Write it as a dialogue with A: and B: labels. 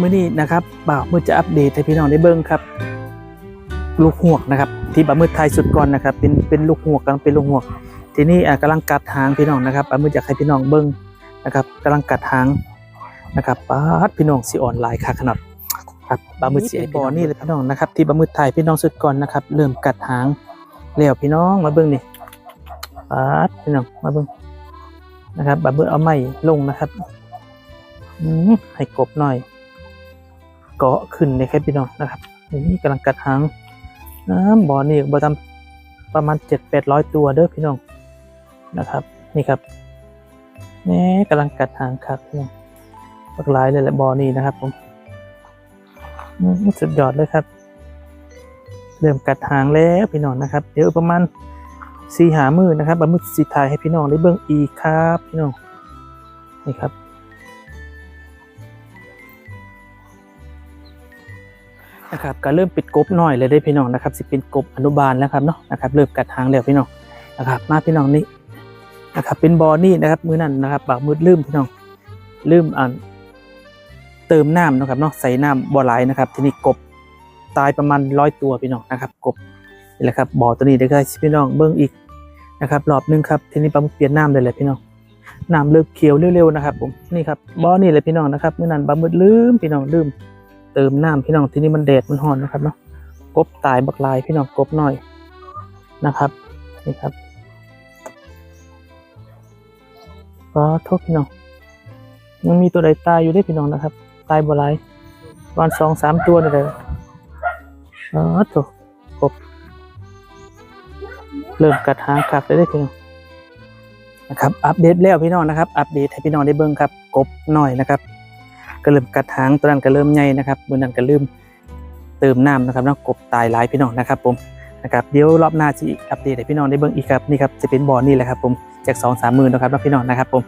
A: มื้อนี้นะครับบ่าวมือจะอัปเดตให้พี่น้องได้เบิ่งครับ ลูกหวกนะครับ ที่บ่าวมือไทยสุดก่อนนะครับ เป็นเป็นลูกหวกกำลังเป็นลูกหวก ทีนี้อะกำลังกัดหางพี่น้องนะครับบ่าวมือจะให้พี่น้องเบิ่งนะครับกำลังกัดหางนะครับป๊าดพี่น้องสิออนไลน์ค่ะขนาดครับบ่าวมือสิไอ้บอนี่เลยพี่น้องนะครับ ที่บ่าวมือไทยพี่น้องสุดก่อนนะครับ เริ่มกัดหางแล้วพี่น้องมาเบิ่งนี่ป๊าดพี่น้องมาเบิ่งนะครับบ่าวมือเอาไม้ลงนะครับอืมให้กบหน่อย เกาะขึ้นเลยครับพี่น้องนะครับนี่กำลังกัดหางน้ำบ่อนี่บ่ทำประมาณเจ็ดแปดร้อยตัวเด้อพี่น้องนะครับ นี่ครับนี่กำลังกัดหางครับพี่น้องหลากหลายเลยแหละบ่อนี่นะครับผมสุดยอดเลยครับเริ่มกัดหางแล้วพี่น้องนะครับ เดี๋ยวประมาณสี่หามือนะครับบะมือสีทายให้พี่น้องได้เบิ่งอีกครับพี่น้องนี่ครับ นะครับก็เริ่มปิดกบหน่อยเลยได้พี่น้องนะครับสิเป็นกบอนุบาลแล้วครับเนาะนะครับเริ่มกัดหางแล้วพี่น้องนะครับ มาพี่น้องนี่นะครับเป็นบอนี่นะครับมือนั่นนะครับบากมืดลืมพี่น้องลืมอ่าเติมน้ำนะครับเนาะใส่น้ำบ่อไหลนะครับ ทีนี้กบตายประมาณร้อยตัวพี่น้องนะครับ กบนี่แหละครับบ่อตัวนี้เดี๋ยวก็ให้พี่น้องเบิ้งอีกนะครับรอบนึงครับทีนี้ปลาหมึกเปลี่ยนน้ำเลยแหละพี่น้องน้ำเริ่มเขียวเร็วๆนะครับผมนี่ครับบ่อนี่เลยพี่น้องนะครับมือนั่นปลาหมึกลืมพี่น้องลืม เติมน้ำพี่น้องที่นี่มันแดดมันร้อนนะครับเนาะกบตายบักลายพี่น้องกบหน่อยนะครับนี่ครับขอโทษพี่น้องยังมีตัวใดตายอยู่ได้วยพี่น้องนะครับ ตายบักลายวันสองสามตัวนี่เลยอ๋อโถกบเริ่มกัดหางคักเลยได้พี่น้องนะครับอัปเดตแล้วพี่น้องนะครับ อัปเดตให้พี่น้องได้เบิ่งครับกบหน่อยนะครับ ก็เริ่มกัดหางตัวนั้นก็เริ่มใหญ่นะครับมือนั้นก็เริ่มเติมน้ำนะครับนาะกบตายหลายพี่น้องนะครับผมนะครับเดี๋ยวรอบหน้าจะอัปเดตให้พี่น้องได้เบิ่งอีกครับนี่ครับจะเป็นบ่อนี่แหละครับผมจากสองสามหมื่นนะครับนาะพี่น้องนะครับผม